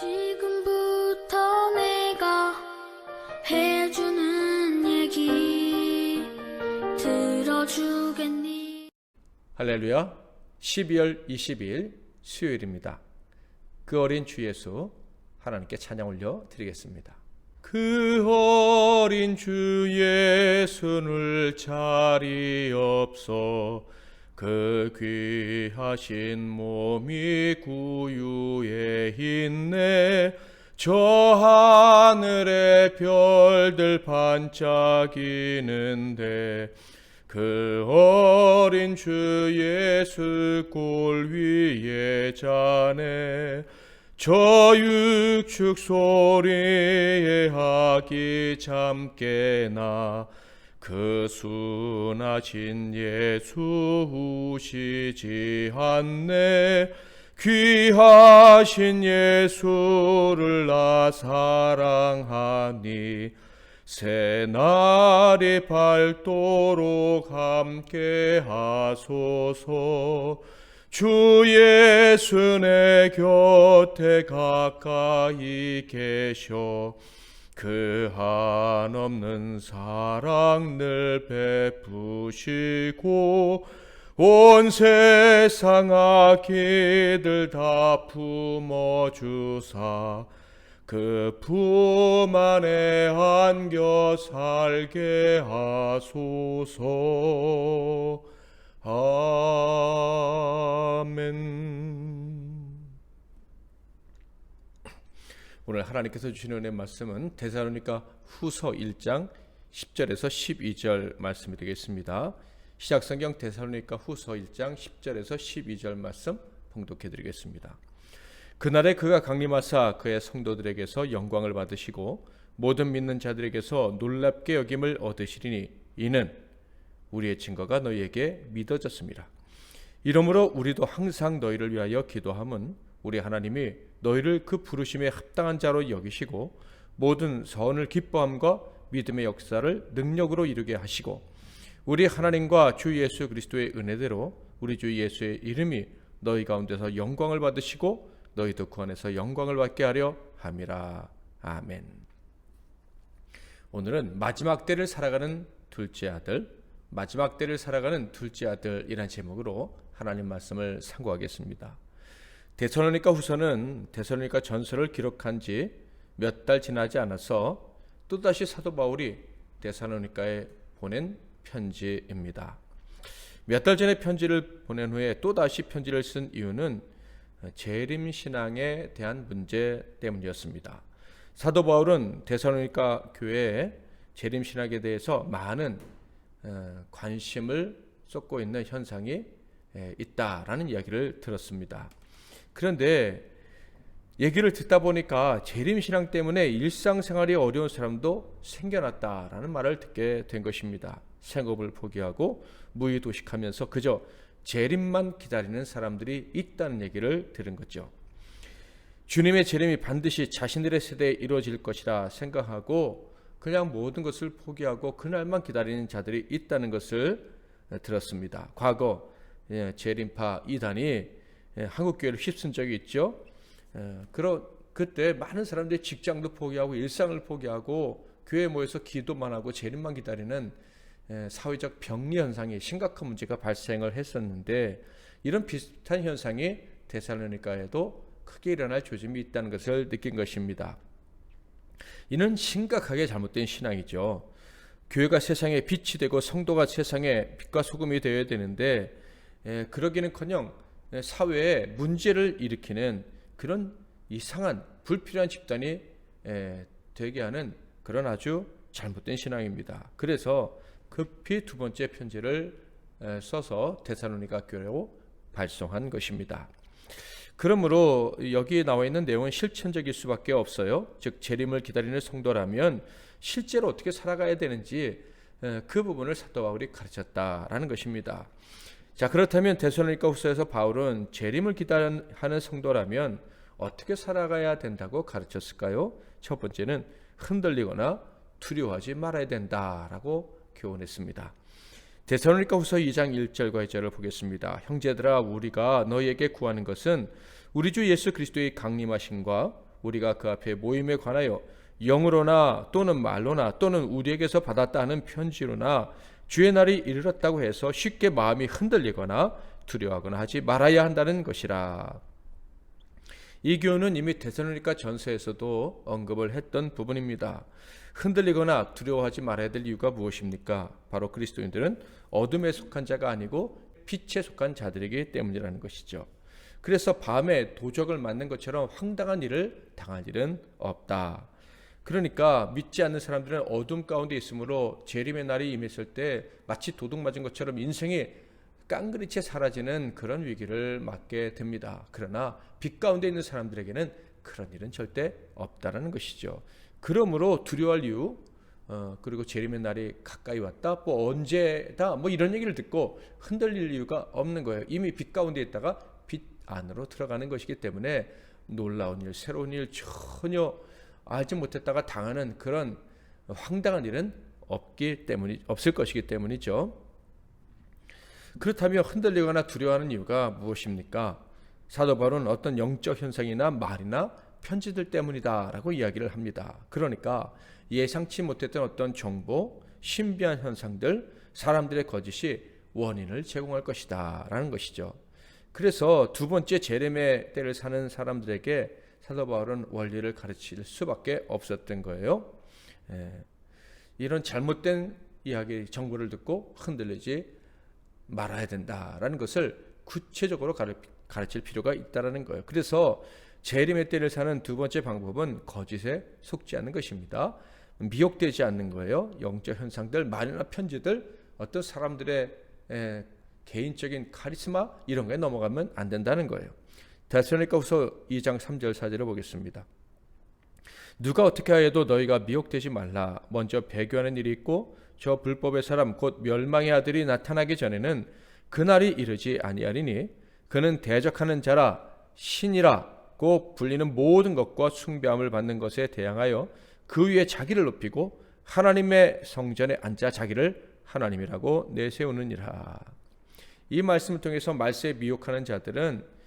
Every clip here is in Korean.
지금부터 내가 해주는 얘기 들어주겠니? 할렐루야. 12월 20일 수요일입니다. 그 어린 주 예수 하나님께 찬양 올려 드리겠습니다. 그 어린 주 예수를 자리 없어 그 귀하신 몸이 구유에 있네. 저 하늘의 별들 반짝이는데 그 어린 주 예수 골 위에 자네. 저 육축 소리에 하기 잠깨나 그 순하신 예수 우시지 않네 귀하신 예수를 나 사랑하니 새날이 밝도록 함께 하소서. 주 예수 내 곁에 가까이 계셔 그 한없는 사랑 늘 베푸시고 온 세상 악기들 다 품어주사 그 품 안에 안겨 살게 하소서. 아멘 오늘 하나님께서 주시는 은혜 말씀은 데살로니가 후서 1장 10절에서 12절 말씀이 되겠습니다. 시작 성경 데살로니가 후서 1장 10절에서 12절 말씀 봉독해 드리겠습니다. 그날에 그가 강림하사 그의 성도들에게서 영광을 받으시고 모든 믿는 자들에게서 놀랍게 여김을 얻으시리니 이는 우리의 증거가 너희에게 믿어졌습니다. 이러므로 우리도 항상 너희를 위하여 기도함은 우리 하나님이 너희를 그 부르심에 합당한 자로 여기시고 모든 선을 기뻐함과 믿음의 역사를 능력으로 이루게 하시고 우리 하나님과 주 예수 그리스도의 은혜대로 우리 주 예수의 이름이 너희 가운데서 영광을 받으시고 너희도 그 안에서 영광을 받게 하려 함이라 아멘. 오늘은 마지막 때를 살아가는 둘째 아들, 마지막 때를 살아가는 둘째 아들이라는 제목으로 하나님 말씀을 상고하겠습니다. 데살로니가 후서는 데살로니가 전서를 기록한 지 몇 달 지나지 않아서 또다시 사도 바울이 데살로니가에 보낸 편지입니다. 몇 달 전에 편지를 보낸 후에 또다시 편지를 쓴 이유는 재림 신앙에 대한 문제 때문이었습니다. 사도 바울은 데살로니가 교회에 재림 신학에 대해서 많은 어, 관심을 쏟고 있는 현상이 있다라는 이야기를 들었습니다. 그런데 얘기를 듣다 보니까 재림 신앙 때문에 일상생활이 어려운 사람도 생겨났다라는 말을 듣게 된 것입니다. 생업을 포기하고 무의도식하면서 그저 재림만 기다리는 사람들이 있다는 얘기를 들은 거죠. 주님의 재림이 반드시 자신들의 세대에 이루어질 것이라 생각하고 그냥 모든 것을 포기하고 그날만 기다리는 자들이 있다는 것을 들었습니다. 과거 예, 재림파 이단이 예, 한국 교회를 휩쓴 적이 있죠. 예, 그런 그때 많은 사람들이 직장도 포기하고 일상을 포기하고 교회 모여서 기도만 하고 재림만 기다리는 사회적 병리 현상이 심각한 문제가 발생을 했었는데 이런 비슷한 현상이 데살로니가에도 크게 일어날 조짐이 있다는 것을 느낀 것입니다. 이는 심각하게 잘못된 신앙이죠. 교회가 세상에 빛이 되고 성도가 세상에 빛과 소금이 되어야 되는데 에, 그러기는커녕 사회에 문제를 일으키는 그런 이상한 불필요한 집단이 에, 되게 하는 그런 아주 잘못된 신앙입니다. 그래서 급히 두 번째 편지를 에, 써서 데살로니가 교회로 발송한 것입니다. 그러므로 여기에 나와 있는 내용은 실천적일 수밖에 없어요. 즉 재림을 기다리는 성도라면 실제로 어떻게 살아가야 되는지 그 부분을 사도 바울이 가르쳤다라는 것입니다. 자 그렇다면 데살로니가 후서에서 바울은 재림을 기다리는 성도라면 어떻게 살아가야 된다고 가르쳤을까요? 첫 번째는 흔들리거나 두려워하지 말아야 된다라고 교훈했습니다. 데살로니가 후서 2장 1절과 2절을 보겠습니다. 형제들아 우리가 너희에게 구하는 것은 우리 주 예수 그리스도의 강림하심과 우리가 그 앞에 모임에 관하여 영으로나 또는 말로나 또는 우리에게서 받았다 하는 편지로나 주의 날이 이르렀다고 해서 쉽게 마음이 흔들리거나 두려워하거나 하지 말아야 한다는 것이라. 이 교훈은 이미 데살로니가 전서에서도 언급을 했던 부분입니다. 흔들리거나 두려워하지 말아야 될 이유가 무엇입니까? 바로 그리스도인들은 어둠에 속한 자가 아니고 빛에 속한 자들이기 때문이라는 것이죠. 그래서 밤에 도적을 맞는 것처럼 황당한 일을 당할 일은 없다. 그러니까 믿지 않는 사람들은 어둠 가운데 있으므로 재림의 날이 임했을 때 마치 도둑 맞은 것처럼 인생이 깡그리째 사라지는 그런 위기를 맞게 됩니다. 그러나 빛 가운데 있는 사람들에게는 그런 일은 절대 없다라는 것이죠. 그러므로 두려워할 이유 어, 그리고 재림의 날이 가까이 왔다. 뭐 언제다. 뭐 이런 얘기를 듣고 흔들릴 이유가 없는 거예요. 이미 빛 가운데 있다가 빛 안으로 들어가는 것이기 때문에 놀라운 일, 새로운 일 전혀 알지 못했다가 당하는 그런 황당한 일은 없기 때문이 없을 것이기 때문이죠. 그렇다면 흔들리거나 두려워하는 이유가 무엇입니까? 사도 바울은 어떤 영적 현상이나 말이나 편지들 때문이다라고 이야기를 합니다. 그러니까 예상치 못했던 어떤 정보, 신비한 현상들, 사람들의 거짓이 원인을 제공할 것이다라는 것이죠. 그래서 두 번째 제레의 때를 사는 사람들에게 사도 바울은 원리를 가르칠 수밖에 없었던 거예요. 예, 이런 잘못된 이야기 정보를 듣고 흔들리지 말아야 된다라는 것을 구체적으로 가르칠 필요가 있다라는 거예요. 그래서 재림의 때를 사는 두 번째 방법은 거짓에 속지 않는 것입니다. 미혹되지 않는 거예요. 영적 현상들, 말이나 편지들, 어떤 사람들의 에, 개인적인 카리스마 이런 거에 넘어가면 안 된다는 거예요. 데살로니가후서 2장 3절 4절을 보겠습니다. 누가 어떻게 하여도 너희가 미혹되지 말라. 먼저 배교하는 일이 있고 저 불법의 사람 곧 멸망의 아들이 나타나기 전에는 그날이 이르지 아니하리니 그는 대적하는 자라 신이라고 불리는 모든 것과 숭배함을 받는 것에 대항하여 그 위에 자기를 높이고 하나님의 성전에 앉아 자기를 하나님이라고 내세우느니라. 이 말씀을 통해서 말세에 미혹하는 자들은 예,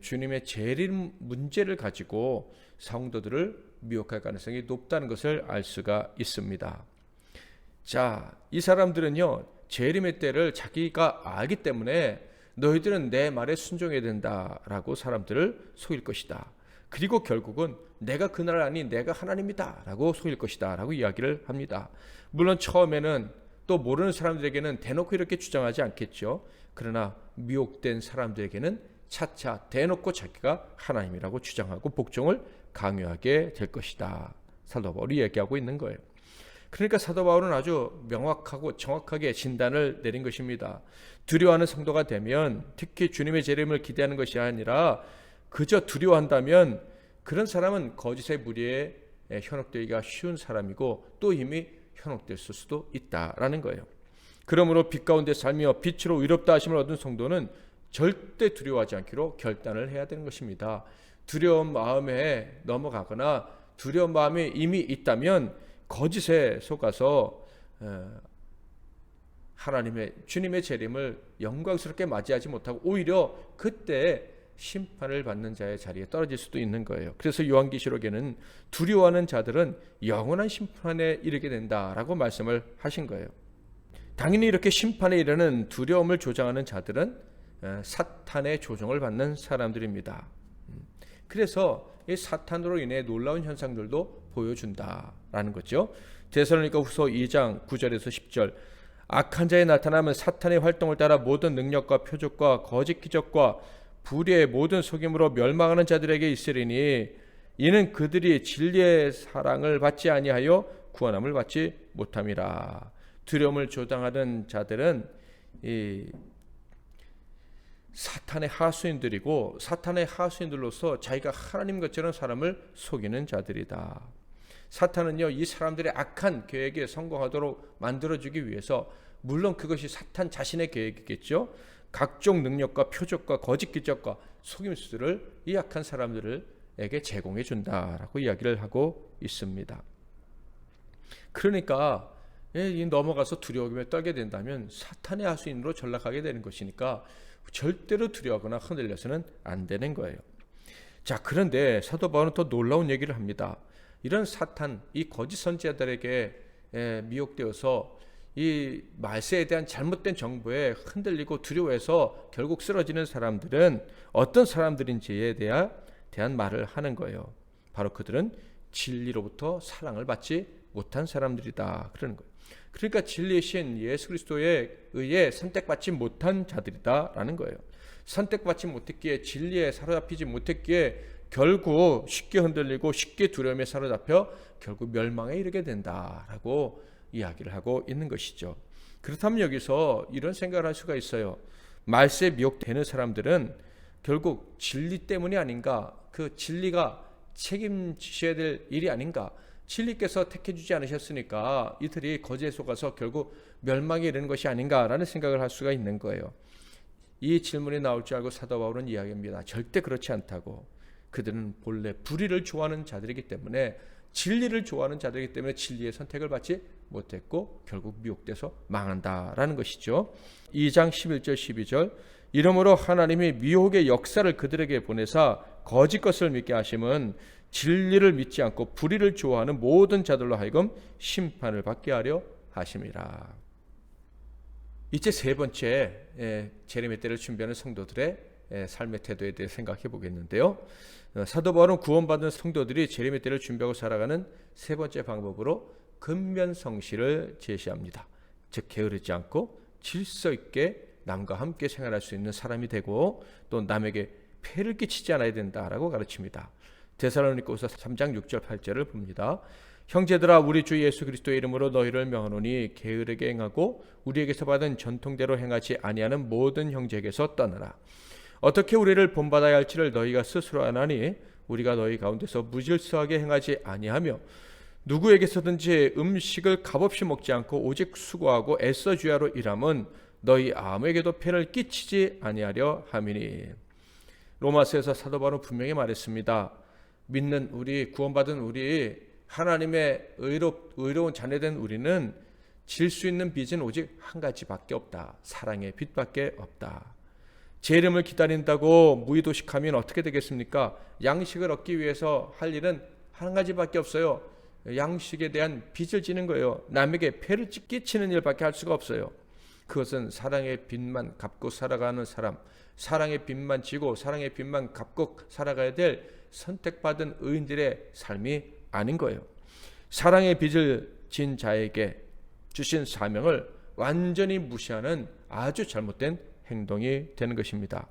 주님의 재림 문제를 가지고 성도들을 미혹할 가능성이 높다는 것을 알 수가 있습니다. 자, 이 사람들은요, 재림의 때를 자기가 알기 때문에 너희들은 내 말에 순종해야 된다라고 사람들을 속일 것이다. 그리고 결국은 내가 그날 아니 내가 하나님이다라고 속일 것이다라고 이야기를 합니다. 물론 처음에는 또 모르는 사람들에게는 대놓고 이렇게 주장하지 않겠죠. 그러나 미혹된 사람들에게는 차차 대놓고 자기가 하나님이라고 주장하고 복종을 강요하게 될 것이다. 사도 바울이 얘기하고 있는 거예요. 그러니까 사도 바울은 아주 명확하고 정확하게 진단을 내린 것입니다. 두려워하는 성도가 되면 특히 주님의 재림을 기대하는 것이 아니라 그저 두려워한다면 그런 사람은 거짓의 무리에 현혹되기가 쉬운 사람이고 또 이미 현혹될 수도 있다라는 거예요. 그러므로 빛 가운데 살며 빛으로 위롭다 하심을 얻은 성도는 절대 두려워하지 않기로 결단을 해야 되는 것입니다. 두려운 마음에 넘어가거나 두려운 마음이 이미 있다면 거짓에 속아서 하나님의 주님의 재림을 영광스럽게 맞이하지 못하고 오히려 그때 심판을 받는 자의 자리에 떨어질 수도 있는 거예요. 그래서 요한계시록에는 두려워하는 자들은 영원한 심판에 이르게 된다라고 말씀을 하신 거예요. 당연히 이렇게 심판에 이르는 두려움을 조장하는 자들은 사탄의 조종을 받는 사람들입니다. 음. 그래서 이 사탄으로 인해 놀라운 현상들도 보여준다라는 거죠. 데살로니가 후서 2장 9절에서 10절 악한 자에 나타나면 사탄의 활동을 따라 모든 능력과 표적과 거짓 기적과 불의의 모든 속임으로 멸망하는 자들에게 있으리니 이는 그들이 진리의 사랑을 받지 아니하여 구원함을 받지 못함이라. 두려움을 조장하는 자들은 이 사탄의 하수인들이고 사탄의 하수인들로서 자기가 하나님 것처럼 사람을 속이는 자들이다. 사탄은요 이 사람들의 악한 계획에 성공하도록 만들어주기 위해서 물론 그것이 사탄 자신의 계획이겠죠. 각종 능력과 표적과 거짓 기적과 속임수를 이 악한 사람들에게 제공해 준다라고 이야기를 하고 있습니다. 그러니까 넘어가서 두려움에 떨게 된다면 사탄의 하수인으로 전락하게 되는 것이니까 절대로 두려워하거나 흔들려서는 안 되는 거예요. 자, 그런데 사도 바울은 또 놀라운 얘기를 합니다. 이런 사탄, 이 거짓 선지자들에게 에, 미혹되어서 이 말세에 대한 잘못된 정보에 흔들리고 두려워해서 결국 쓰러지는 사람들은 어떤 사람들인지에 대한 말을 하는 거예요. 바로 그들은 진리로부터 사랑을 받지 못한 사람들이다. 그러는 거예요. 그러니까 진리의 신 예수 그리스도에 의해 선택받지 못한 자들이다라는 거예요. 선택받지 못했기에 진리에 사로잡히지 못했기에 결국 쉽게 흔들리고 쉽게 두려움에 사로잡혀 결국 멸망에 이르게 된다라고 이야기를 하고 있는 것이죠. 그렇다면 여기서 이런 생각을 할 수가 있어요. 말세에 미혹되는 사람들은 결국 진리 때문이 아닌가? 그 진리가 책임지셔야 될 일이 아닌가? 진리께서 택해주지 않으셨으니까 이들이 거지에 속아서 결국 멸망에 이르는 것이 아닌가라는 생각을 할 수가 있는 거예요. 이 질문이 나올 줄 알고 사도 바울은 이야기합니다. 절대 그렇지 않다고. 그들은 본래 불의를 좋아하는 자들이기 때문에 진리를 좋아하는 자들이기 때문에 진리의 선택을 받지 못했고 결국 미혹돼서 망한다라는 것이죠. 2장 11절 12절 이러므로 하나님이 미혹의 역사를 그들에게 보내사 거짓 것을 믿게 하심은 진리를 믿지 않고 불의를 좋아하는 모든 자들로 하여금 심판을 받게 하려 하심이라. 이제 세 번째 예, 제레미 때를 준비하는 성도들의 예, 삶의 태도에 대해 생각해 보겠는데요. 어, 사도 바울은 구원받은 성도들이 제레미 때를 준비하고 살아가는 세 번째 방법으로 근면성실을 제시합니다. 즉 게으르지 않고 질서 있게 남과 함께 생활할 수 있는 사람이 되고 또 남에게 폐를 끼치지 않아야 된다라고 가르칩니다. 데살로니가서 3장 6절 8절을 봅니다. 형제들아 우리 주 예수 그리스도의 이름으로 너희를 명하노니 게으르게 행하고 우리에게서 받은 전통대로 행하지 아니하는 모든 형제에게서 떠나라. 어떻게 우리를 본받아야 할지를 너희가 스스로 아나니 우리가 너희 가운데서 무질서하게 행하지 아니하며 누구에게서든지 음식을 값없이 먹지 않고 오직 수고하고 애써 주야로 일함은 너희 아무에게도 폐를 끼치지 아니하려 함이니 로마서에서 사도 바울은 분명히 말했습니다. 믿는 우리 구원받은 우리 하나님의 의로, 의로운 자녀된 우리는 질 수 있는 빚은 오직 한 가지밖에 없다. 사랑의 빚밖에 없다. 제 이름을 기다린다고 무의도식하면 어떻게 되겠습니까? 양식을 얻기 위해서 할 일은 한 가지밖에 없어요. 양식에 대한 빚을 지는 거예요. 남에게 폐를 끼치는 일밖에 할 수가 없어요. 그것은 사랑의 빚만 갚고 살아가는 사람, 사랑의 빚만 지고 사랑의 빚만 갚고 살아가야 될 선택받은 의인들의 삶이 아닌 거예요. 사랑의 빚을 진 자에게 주신 사명을 완전히 무시하는 아주 잘못된 행동이 되는 것입니다.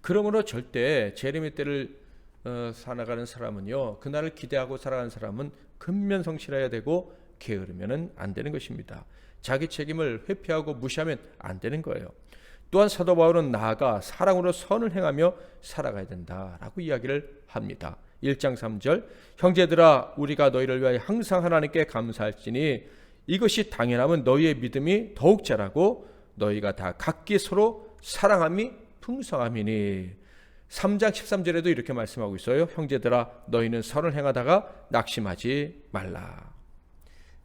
그러므로 절대 제레미 때를 어, 살아가는 사람은요, 그날을 기대하고 살아가는 사람은 근면성실해야 되고 게으르면은 안 되는 것입니다. 자기 책임을 회피하고 무시하면 안 되는 거예요. 또한 사도 바울은 나아가 사랑으로 선을 행하며 살아가야 된다라고 이야기를 합니다. 1장 3절 형제들아 우리가 너희를 위하여 항상 하나님께 감사할지니 이것이 당연하면 너희의 믿음이 더욱 자라고 너희가 다 각기 서로 사랑함이 풍성함이니 3장 13절에도 이렇게 말씀하고 있어요. 형제들아 너희는 선을 행하다가 낙심하지 말라.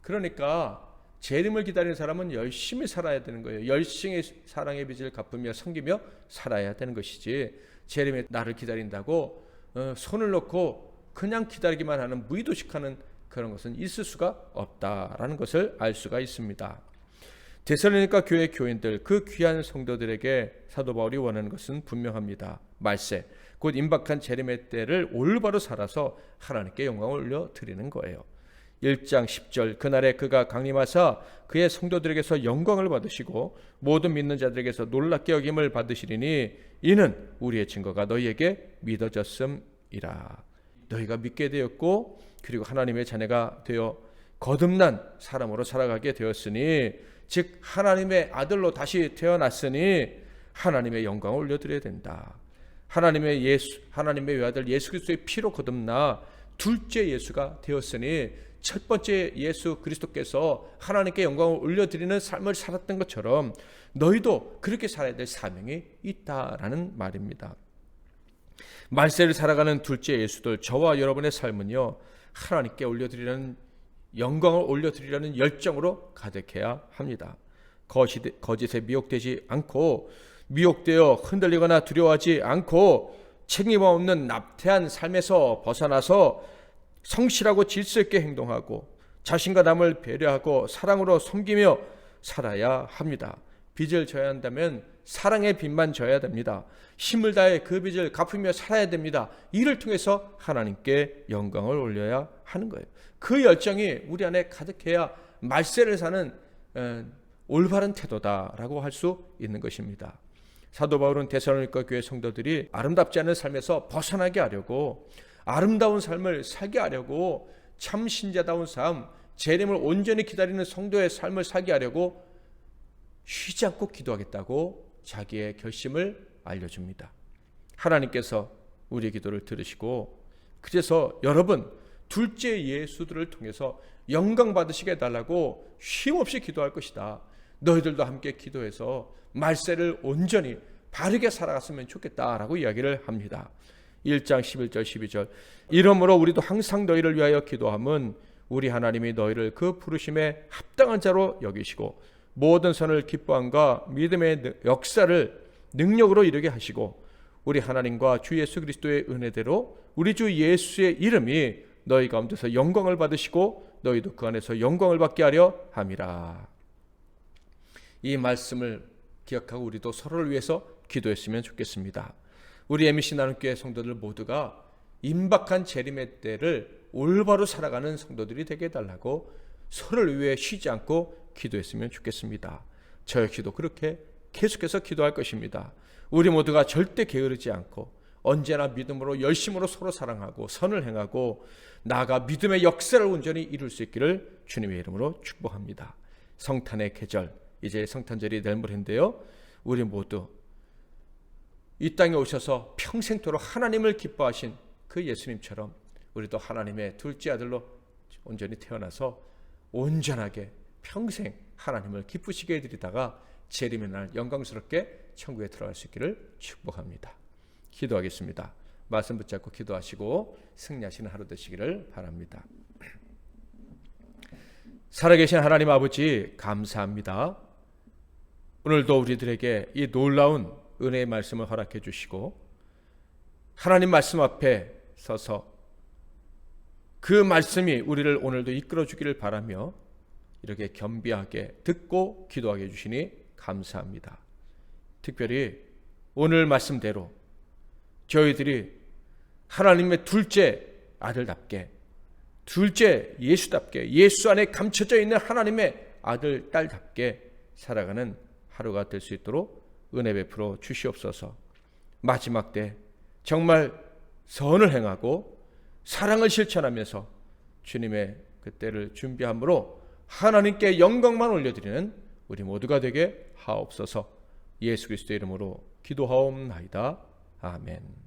그러니까 재림을 기다리는 사람은 열심히 살아야 되는 거예요. 열심히 사랑의 빚을 갚으며 섬기며 살아야 되는 것이지. 재림에 나를 기다린다고 어, 손을 놓고 그냥 기다리기만 하는 무의도식하는 그런 것은 있을 수가 없다라는 것을 알 수가 있습니다. 데살로니가 교회 교인들 그 귀한 성도들에게 사도 바울이 원하는 것은 분명합니다. 말세 곧 임박한 재림의 때를 올바로 살아서 하나님께 영광을 올려 드리는 거예요. 1장 10절 그날에 그가 강림하사 그의 성도들에게서 영광을 받으시고 모든 믿는 자들에게서 놀랍게 여김을 받으시리니 이는 우리의 증거가 너희에게 믿어졌음이라 너희가 믿게 되었고 그리고 하나님의 자녀가 되어 거듭난 사람으로 살아가게 되었으니 즉 하나님의 아들로 다시 태어났으니 하나님의 영광을 올려드려야 된다. 하나님의 예수 하나님의 외아들 예수 그리스도의 피로 거듭나 둘째 예수가 되었으니 첫 번째 예수 그리스도께서 하나님께 영광을 올려드리는 삶을 살았던 것처럼 너희도 그렇게 살아야 될 사명이 있다라는 말입니다. 말세를 살아가는 둘째 예수들 저와 여러분의 삶은요 하나님께 올려드리는 영광을 올려드리려는 열정으로 가득해야 합니다. 거짓에 미혹되지 않고 미혹되어 흔들리거나 두려워하지 않고 책임 없는 납태한 삶에서 벗어나서 성실하고 질서 있게 행동하고 자신과 남을 배려하고 사랑으로 섬기며 살아야 합니다. 빚을 져야 한다면 사랑의 빚만 져야 됩니다. 힘을 다해 그 빚을 갚으며 살아야 됩니다. 이를 통해서 하나님께 영광을 올려야 하는 거예요. 그 열정이 우리 안에 가득해야 말세를 사는 에, 올바른 태도다라고 할 수 있는 것입니다. 사도 바울은 데살로니가 교회 성도들이 아름답지 않은 삶에서 벗어나게 하려고 아름다운 삶을 살게 하려고 참 신자다운 삶, 재림을 온전히 기다리는 성도의 삶을 살게 하려고 쉬지 않고 기도하겠다고 자기의 결심을 알려줍니다. 하나님께서 우리 기도를 들으시고 그래서 여러분 둘째 예수들을 통해서 영광 받으시게 해달라고 쉼없이 기도할 것이다. 너희들도 함께 기도해서 말세를 온전히 바르게 살아갔으면 좋겠다라고 이야기를 합니다. 1장 11절 12절 이러므로 우리도 항상 너희를 위하여 기도함은 우리 하나님이 너희를 그 부르심에 합당한 자로 여기시고 모든 선을 기뻐함과 믿음의 역사를 능력으로 이루게 하시고 우리 하나님과 주 예수 그리스도의 은혜대로 우리 주 예수의 이름이 너희 가운데서 영광을 받으시고 너희도 그 안에서 영광을 받게 하려 함이라. 이 말씀을 기억하고 우리도 서로를 위해서 기도했으면 좋겠습니다. 우리 MBC 나눔교회 성도들 모두가 임박한 재림의 때를 올바로 살아가는 성도들이 되게 해달라고 서로를 위해 쉬지 않고 기도했으면 좋겠습니다. 저 역시도 그렇게 계속해서 기도할 것입니다. 우리 모두가 절대 게으르지 않고 언제나 믿음으로 열심으로 서로 사랑하고 선을 행하고 나아가 믿음의 역사를 온전히 이룰 수 있기를 주님의 이름으로 축복합니다. 성탄의 계절 이제 성탄절이 될 무렵인데요. 우리 모두 이 땅에 오셔서 평생토록 하나님을 기뻐하신 그 예수님처럼 우리도 하나님의 둘째 아들로 온전히 태어나서 온전하게 평생 하나님을 기쁘시게 해드리다가 재림의 날 영광스럽게 천국에 들어갈 수 있기를 축복합니다. 기도하겠습니다. 말씀 붙잡고 기도하시고 승리하시는 하루 되시기를 바랍니다. 살아계신 하나님 아버지 감사합니다. 오늘도 우리들에게 이 놀라운 은혜의 말씀을 허락해 주시고 하나님 말씀 앞에 서서 그 말씀이 우리를 오늘도 이끌어 주기를 바라며 이렇게 겸비하게 듣고 기도하게 해주시니 감사합니다. 특별히 오늘 말씀대로 저희들이 하나님의 둘째 아들답게 둘째 예수답게 예수 안에 감춰져 있는 하나님의 아들 딸답게 살아가는 하루가 될 수 있도록 은혜 베풀어 주시옵소서. 마지막 때 정말 선을 행하고 사랑을 실천하면서 주님의 그때를 준비함으로 하나님께 영광만 올려드리는 우리 모두가 되게 하옵소서. 예수 그리스도의 이름으로 기도하옵나이다. 아멘.